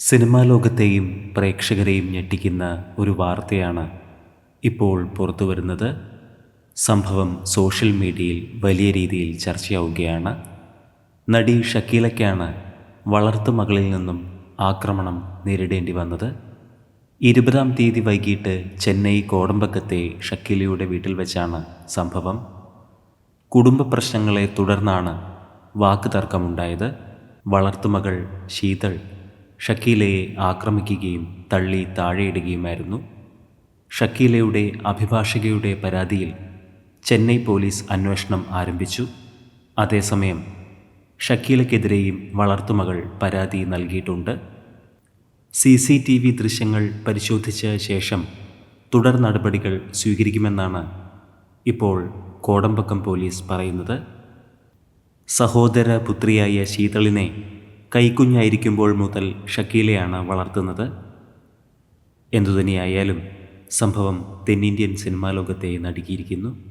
Cinema ലോകത്തെയും പ്രേക്ഷകരെയും ഞെട്ടിക്കുന്ന ഒരു വാർത്തയാണ് ഇപ്പോൾ പുറത്തു വരുന്നത്. സംഭവം സോഷ്യൽ മീഡിയയിൽ വലിയ രീതിയിൽ ചർച്ചയാവുകയാണ്. നടി ഷക്കീലയ്ക്കാണ് വളർത്തു മകളിൽ നിന്നും ആക്രമണം നേരിടേണ്ടി വന്നത്. ഇരുപതാം തീയതി വൈകിട്ട് ചെന്നൈ കോടമ്പക്കത്തെ ഷക്കീലയുടെ വീട്ടിൽ വെച്ചാണ് സംഭവം. കുടുംബ പ്രശ്നങ്ങളെ തുടർന്നാണ് വാക്ക് തർക്കമുണ്ടായത് വളർത്തുമകൾ ശീതൾ ഷക്കീലയെ ആക്രമിക്കുകയും തള്ളി താഴെയിടുകയുമായിരുന്നു. ഷക്കീലയുടെ അഭിഭാഷകയുടെ പരാതിയിൽ ചെന്നൈ പോലീസ് അന്വേഷണം ആരംഭിച്ചു. അതേസമയം ഷക്കീലയ്ക്കെതിരെയും വളർത്തുമകൾ പരാതി നൽകിയിട്ടുണ്ട്. സി സി ടി വി ദൃശ്യങ്ങൾ പരിശോധിച്ച ശേഷം തുടർ നടപടികൾ സ്വീകരിക്കുമെന്നാണ് ഇപ്പോൾ കോടമ്പക്കം പോലീസ് പറയുന്നത്. സഹോദര പുത്രിയായ ശീതളിനെ കൈക്കുഞ്ഞായിരിക്കുമ്പോൾ മുതൽ ഷക്കീലയാണ് വളർത്തുന്നത്. എന്തുതന്നെയായാലും സംഭവം തെന്നിന്ത്യൻ സിനിമാ ലോകത്തെ നടുക്കിയിരിക്കുന്നു.